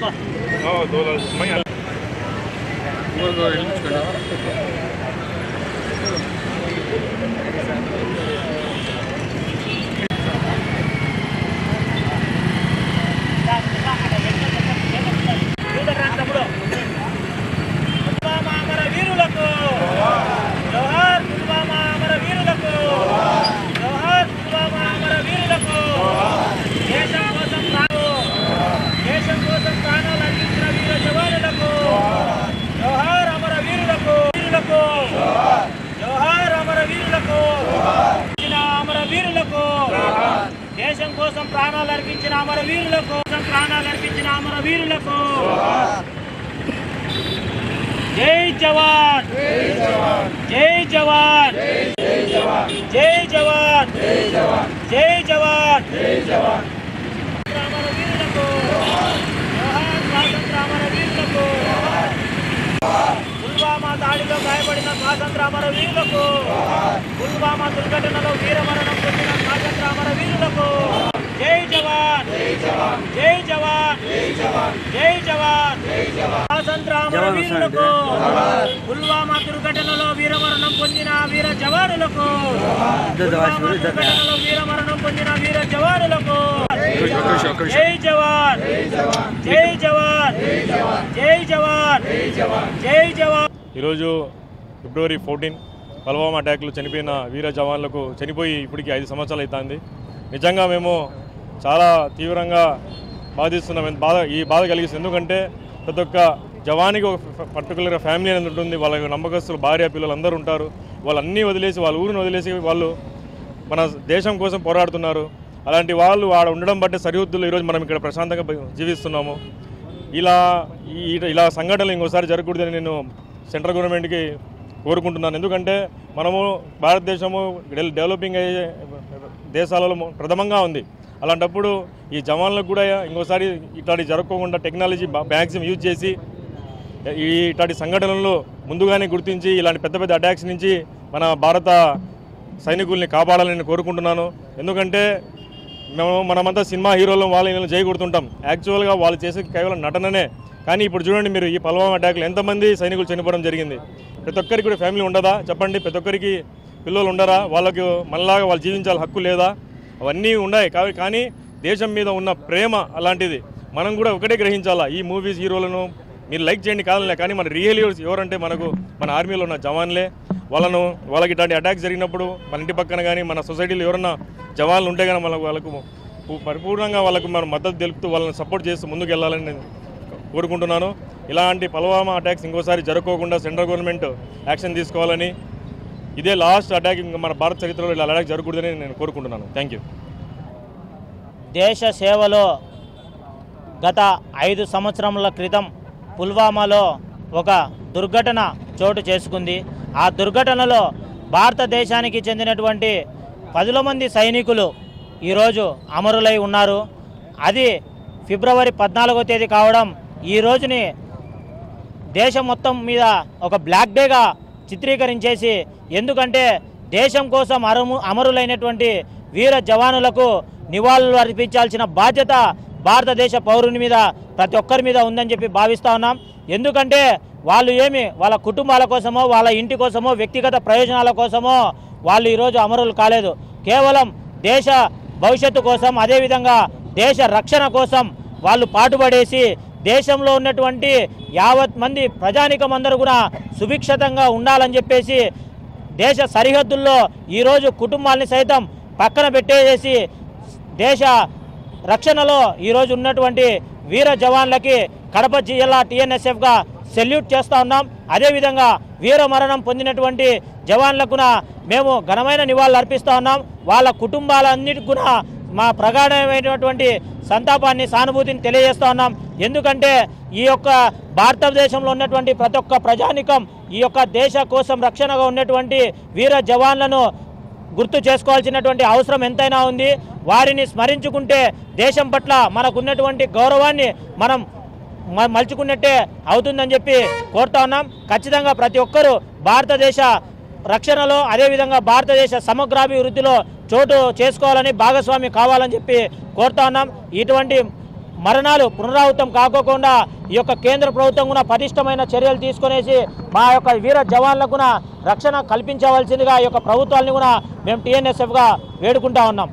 Marco. No, కోసం ప్రాణాలు అర్పించిన అమర వీరులకు కోసం ప్రాణాలు అర్పించిన అమర వీరులకు. జై జవాన్. జై జవాన్. జై జవాన్. జై జవాన్. పుల్వామా దాడిలో గాయపడిన స్వాతంత్ర అమర వీరులకు. పుల్వామా దుర్ఘటనలో వీరమరణ పొందిన స్వాతంత్ర అమర వీరులకు జై జవాన్ జై జవాన్ జై జవాన్ స్వాతంత్ర అమర వీరులకు పుల్వామా దుర్ఘటనలో వీరమరణం పొందిన వీర జవానులకు దుర్ఘటనలో వీరమరణం పొందిన వీర జవానులకు జై జవాన్ జై జవాన్ జై జవాన్ జై జవాన్ ఈరోజు ఫిబ్రవరి ఫోర్టీన్ పల్వామా అటాక్లో చనిపోయిన వీర జవాన్లకు చనిపోయి ఇప్పటికి ఐదు సంవత్సరాలు అవుతుంది నిజంగా మేము చాలా తీవ్రంగా బాధిస్తున్నాం బాధ ఈ బాధ కలిగిస్తుంది. ఎందుకంటే ప్రతి ఒక్క జవానికి ఒక పర్టికులర్ ఫ్యామిలీ అనేది ఉంటుంది. వాళ్ళ నమ్మకస్తులు భార్య పిల్లలు అందరూ ఉంటారు. వాళ్ళన్నీ వదిలేసి వాళ్ళ ఊరిని వదిలేసి వాళ్ళు మన దేశం కోసం పోరాడుతున్నారు. అలాంటి వాళ్ళు ఆడ ఉండడం బట్టి సరిహద్దులు ఈరోజు మనం ఇక్కడ ప్రశాంతంగా జీవిస్తున్నాము. ఇలా ఈ- ఇలా సంఘటనలు ఇంకోసారి జరగకూడదని నేను సెంట్రల్ గవర్నమెంట్కి కోరుకుంటున్నాను. ఎందుకంటే మనము భారతదేశము డెవలపింగ్ అయ్యే దేశాలలో ప్రథమంగా ఉంది. అలాంటప్పుడు ఈ జవాన్లకు కూడా ఇంకోసారి ఇట్లాంటి జరగకుండా టెక్నాలజీ మ్యాక్సిమం యూజ్ చేసి ఈ ఇట్లాంటి సంఘటనలు ముందుగానే గుర్తించి ఇలాంటి పెద్ద పెద్ద అటాక్స్ నుంచి మన భారత సైనికుల్ని కాపాడాలని నేను కోరుకుంటున్నాను. ఎందుకంటే మేము మనమంతా సినిమా హీరోలు వాళ్ళని వీళ్ళని చేయకూడుతుంటాం యాక్చువల్గా వాళ్ళు చేసే కేవలం నటననే. కానీ ఇప్పుడు చూడండి మీరు ఈ పల్వామా అటాక్లో. ఎంతమంది సైనికులు చనిపోవడం జరిగింది? ప్రతి ఒక్కరికి కూడా ఫ్యామిలీ ఉండదా? చెప్పండి. ప్రతి ఒక్కరికి పిల్లలు ఉండరా? వాళ్ళకి మనలాగా వాళ్ళు జీవించాలి హక్కు లేదా? అవన్నీ ఉన్నాయి. కావు కానీ దేశం మీద ఉన్న ప్రేమ అలాంటిది మనం కూడా ఒకటే గ్రహించాలా. ఈ మూవీస్ హీరోలను మీరు లైక్ చేయండి కాదనిలే కానీ మన రియల్ హీరోస్ ఎవరంటే మనకు మన ఆర్మీలో ఉన్న జవాన్లే. వాళ్ళను వాళ్ళకి ఇట్లాంటి అటాక్స్ జరిగినప్పుడు మన ఇంటి పక్కన కానీ మన సొసైటీలో ఎవరన్నా జవాన్లు ఉంటే కానీ మనకు వాళ్ళకు పరిపూర్ణంగా వాళ్ళకు మనం మద్దతు తెలుపుతూ వాళ్ళని సపోర్ట్ చేస్తూ ముందుకు వెళ్ళాలని నేను కోరుకుంటున్నాను. ఇలాంటి పలవామా అటాక్స్ ఇంకోసారి జరగకోకుండా సెంట్రల్ గవర్నమెంట్ యాక్షన్ తీసుకోవాలని ఇదే లాస్ట్ అటాక్ ఇంకా మన భారత చరిత్రలో ఇలా అటాక్ జరగకూడదని నేను కోరుకుంటున్నాను. థ్యాంక్ యూ దేశ సేవలో గత ఐదు సంవత్సరముల క్రితం పుల్వామాలో ఒక దుర్ఘటన చోటు చేసుకుంది. ఆ దుర్ఘటనలో భారతదేశానికి చెందినటువంటి పదుల మంది సైనికులు ఈరోజు అమరులై ఉన్నారు. అది ఫిబ్రవరి పద్నాలుగో తేదీ కావడం ఈ రోజుని దేశం మొత్తం మీద ఒక బ్లాక్ డేగా చిత్రీకరించేసి ఎందుకంటే దేశం కోసం అరము అమరులైనటువంటి వీర జవానులకు నివాళులు అర్పించాల్సిన బాధ్యత భారతదేశ పౌరుని మీద ప్రతి ఒక్కరి మీద ఉందని చెప్పి భావిస్తూ ఉన్నాం. ఎందుకంటే వాళ్ళు ఏమి వాళ్ళ కుటుంబాల కోసమో వాళ్ళ ఇంటి కోసమో వ్యక్తిగత ప్రయోజనాల కోసమో వాళ్ళు ఈరోజు అమరులు కాలేదు. కేవలం దేశ భవిష్యత్తు కోసం అదేవిధంగా దేశ రక్షణ కోసం వాళ్ళు పాటుపడేసి దేశంలో ఉన్నటువంటి యావత్ మంది ప్రజానికం అందరూ కూడా సుభిక్షతంగా ఉండాలని చెప్పేసి దేశ సరిహద్దుల్లో ఈరోజు కుటుంబాల్ని సైతం పక్కన పెట్టేసి దేశ రక్షణలో ఈరోజు ఉన్నటువంటి వీర జవాన్లకి కడప జిల్లా టీఎన్ఎస్ఎఫ్గా సెల్యూట్ చేస్తూ ఉన్నాం. అదేవిధంగా వీర మరణం పొందినటువంటి జవాన్లకు మేము ఘనమైన నివాళులు అర్పిస్తూ ఉన్నాం. వాళ్ళ కుటుంబాలన్నిటికి కూడా మా ప్రగాఢమైనటువంటి సంతాపాన్ని సానుభూతిని తెలియజేస్తూ ఉన్నాం. ఎందుకంటే ఈ యొక్క భారతదేశంలో ఉన్నటువంటి ప్రతి ఒక్క ప్రజానికం ఈ యొక్క దేశ కోసం రక్షణగా ఉన్నటువంటి వీర జవాన్లను గుర్తు చేసుకోవాల్సినటువంటి అవసరం ఎంతైనా ఉంది. వారిని స్మరించుకుంటే దేశం పట్ల మనకున్నటువంటి గౌరవాన్ని మనం మలుచుకున్నట్టే అవుతుందని చెప్పి కోరుతా ఉన్నాం. ఖచ్చితంగా ప్రతి ఒక్కరూ భారతదేశ రక్షణలో అదేవిధంగా భారతదేశ సమగ్రాభివృద్ధిలో చోటు చేసుకోవాలని భాగస్వామి కావాలని చెప్పి కోరుతా ఉన్నాం. ఇటువంటి మరణాలు పునరావృతం కాకోకుండా ఈ యొక్క కేంద్ర ప్రభుత్వం కూడా పటిష్టమైన చర్యలు తీసుకునేసి మా యొక్క వీర జవాన్లకు కూడా రక్షణ కల్పించవలసిందిగా ఈ యొక్క ప్రభుత్వాన్ని కూడా మేము టీఎన్ఎస్ఎఫ్గా వేడుకుంటా ఉన్నాం.